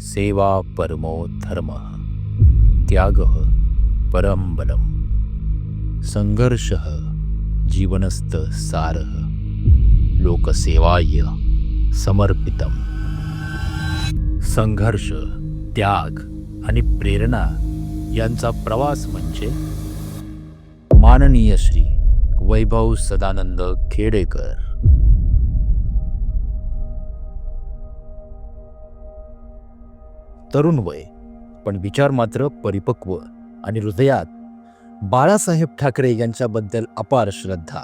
सेवा परमो धर्म। त्याग परम बलम। संघर्ष जीवनस्थ सार। लोकसेवाय समर्पितम। संघर्ष त्याग आणि प्रेरणा यांचा प्रवास म्हणजे माननीय श्री वैभव सदानंद खेडेकर। तरुण वय पण विचार मात्र परिपक्व आणि हृदयात बाळासाहेब ठाकरे यांच्याबद्दल अपार श्रद्धा.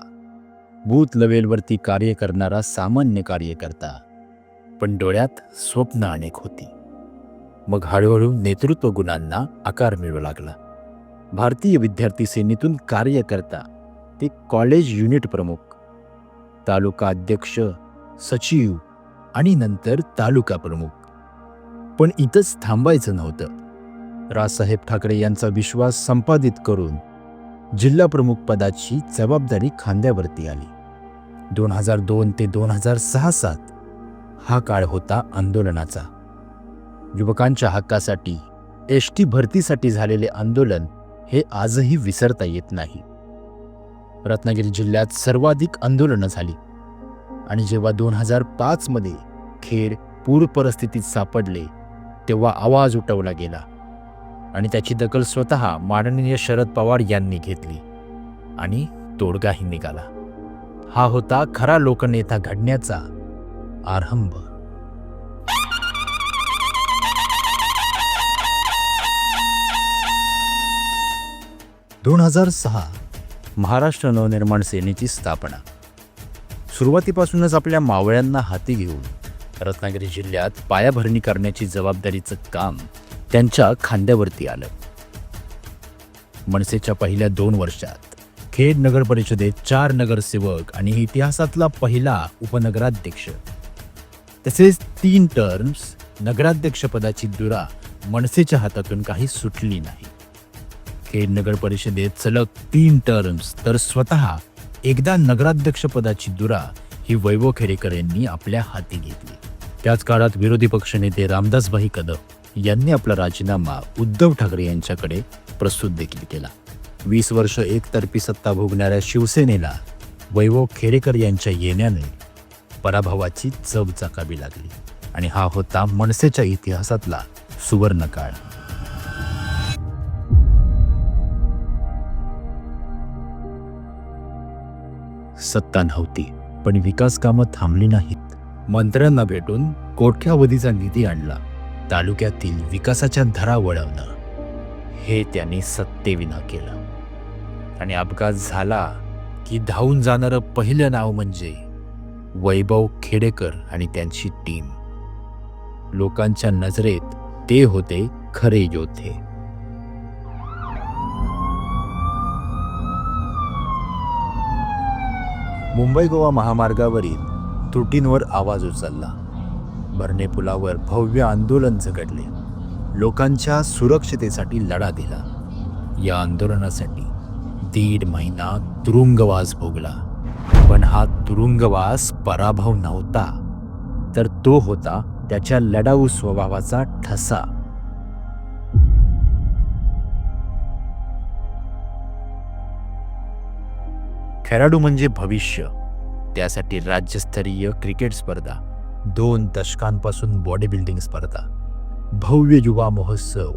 बूथ लवेलवरती कार्य करणारा सामान्य कार्यकर्ता पण डोळ्यात स्वप्न अनेक होती. मग हळूहळू नेतृत्व गुणांना आकार मिळू लागला. भारतीय विद्यार्थी सेनेतून कार्यकर्ता ते कॉलेज युनिट प्रमुख तालुका अध्यक्ष सचिव आणि नंतर तालुका प्रमुख. पण इथंच थांबायचं नव्हतं. राजसाहेब ठाकरे यांचा विश्वास संपादित करून जिल्हा प्रमुख पदाची जबाबदारी खांद्यावरती आली. दोन हजार दोन ते दोन हजार सहा सात हा काळ होता आंदोलनाचा. युवकांच्या हक्कासाठी एस टी भरतीसाठी झालेले आंदोलन हे आजही विसरता येत नाही. रत्नागिरी जिल्ह्यात सर्वाधिक आंदोलनं झाली. आणि जेव्हा दोन हजार पाचमध्ये खेर पूर परिस्थितीत सापडले तेव्हा आवाज उठवला गेला आणि त्याची दखल स्वतः माननीय शरद पवार यांनी घेतली आणि तोडगाही निघाला. हा होता खरा लोकनेता घडण्याचा आरंभ. दोन हजार सहा महाराष्ट्र नवनिर्माण सेनेची स्थापना. सुरुवातीपासूनच आपल्या मावळ्यांना हाती घेऊन रत्नागिरी जिल्ह्यात पायाभरणी करण्याची जबाबदारीचं काम त्यांच्या खांद्यावरती आलं. मनसेच्या पहिल्या दोन वर्षात खेड नगर परिषदेत चार नगरसेवक आणि इतिहासातला पहिला उपनगराध्यक्ष. तसेच तीन टर्म्स नगराध्यक्षपदाची दुरा मनसेच्या हातातून काही सुटली नाही. खेड नगर परिषदेत सलग तीन टर्म्स तर स्वतः एकदा नगराध्यक्षपदाची दुरा ही वैभव खेरेकर यांनी आपल्या हाती घेतली. त्याच काळात विरोधी पक्षनेते रामदासभाई कदम यांनी आपला राजीनामा उद्धव ठाकरे यांच्याकडे प्रस्तुत देखील केला. वीस वर्ष एकतर्फी सत्ता भोगणाऱ्या शिवसेनेला वैभव खेरेकर यांच्या येण्याने पराभवाची चव चाकावी लागली आणि हा होता मनसेच्या इतिहासातला सुवर्णकाळ सत्ता नव्हती पण विकास कामं थांबली नाहीत. मंत्र्यांना भेटून कोट्यावधीचा निधी आणला. तालुक्यातील विकासाच्या धरा वळवणं. हे त्यांनी सत्तेविना केलं. आणि अपघात झाला की धावून जाणारं पहिलं नाव म्हणजे वैभव खेडेकर आणि त्यांची टीम. लोकांच्या नजरेत ते होते खरे योद्धे. मुंबई गोवा महामार्गावरील त्रुटींवर आवाज उचलला. भरणे पुलावर भव्य आंदोलन झगडले. लोकांच्या सुरक्षतेसाठी लढा दिला. या आंदोलनासाठी दीड महिना तुरुंगवास भोगला. पण हा तुरुंगवास पराभव नव्हता. तर तो होता त्याच्या लढाऊ स्वभावाचा ठसा. खेळाडू म्हणजे भविष्य. त्यासाठी राज्यस्तरीय क्रिकेट स्पर्धा दोन दशकांपासून बॉडी बिल्डिंग स्पर्धा भव्य युवा महोत्सव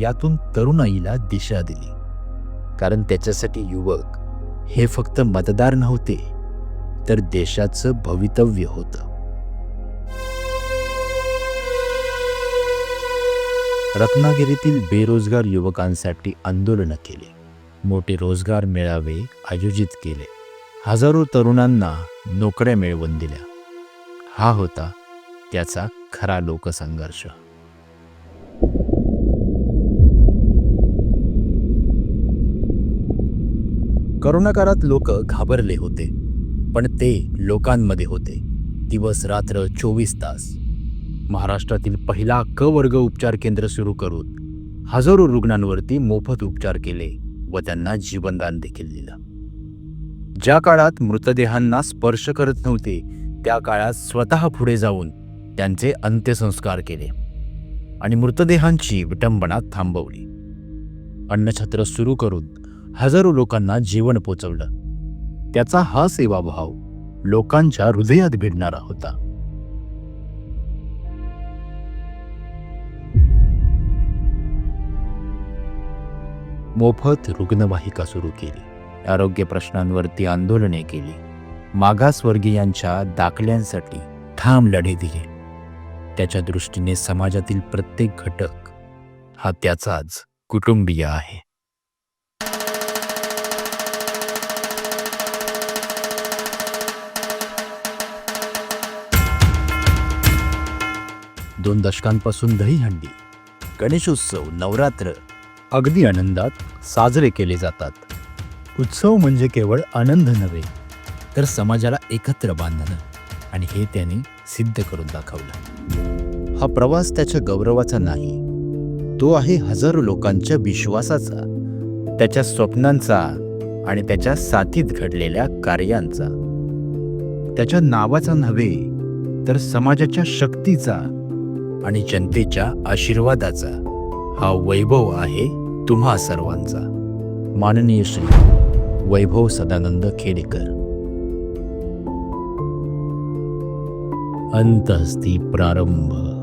यातून तरुणाईला दिशा दिली. कारण त्याच्यासाठी युवक हे फक्त मतदार नव्हते तर देशाचं भवितव्य होतं. रत्नागिरीतील बेरोजगार युवकांसाठी आंदोलनं केली. मोठे रोजगार मेळावे आयोजित केले. हजारो तरुणांना नोकऱ्या मिळवून दिल्या. हा होता त्याचा खरा लोकसंघर्ष. करोना काळात लोक घाबरले होते पण ते लोकांमध्ये होते. दिवस रात्र चोवीस तास. महाराष्ट्रातील पहिला क वर्ग उपचार केंद्र सुरू करून हजारो रुग्णांवरती मोफत उपचार केले व त्यांना जीवनदान देखील दिलं. ज्या काळात मृतदेहांना स्पर्श करत नव्हते त्या काळात स्वतः पुढे जाऊन त्यांचे अंत्यसंस्कार केले आणि मृतदेहांची विटंबना थांबवली. अन्नछत्र सुरू करून हजारो लोकांना जीवन पोचवलं. त्याचा हा सेवाभाव लोकांच्या हृदयात भिडणारा होता. मोफत रुग्णवाहिका सुरू केली. आरोग्य प्रश्नांवरती आंदोलने केली. मागासवर्गीयांच्या दाखल्यांसाठी ठाम लढे दिले. त्याच्या दृष्टीने समाजातील प्रत्येक घटक हा त्याचाच कुटुंबीय आहे. दोन दशकांपासून दहीहंडी गणेशोत्सव नवरात्र अगदी आनंदात साजरे केले जातात. उत्सव म्हणजे केवळ आनंद नव्हे तर समाजाला एकत्र बांधणं. आणि हे त्याने सिद्ध करून दाखवलं. हा प्रवास त्याच्या गौरवाचा नाही. तो आहे हजारो लोकांच्या विश्वासाचा त्याच्या स्वप्नांचा आणि त्याच्या साथीत घडलेल्या कार्यांचा. त्याच्या नावाचा नव्हे तर समाजाच्या शक्तीचा आणि जनतेच्या आशीर्वादाचा हा वैभव आहे तुम्हा सर्वांचा. माननीय श्री. वैभव सदानंद खेडेकर अंतस्ती प्रारंभ।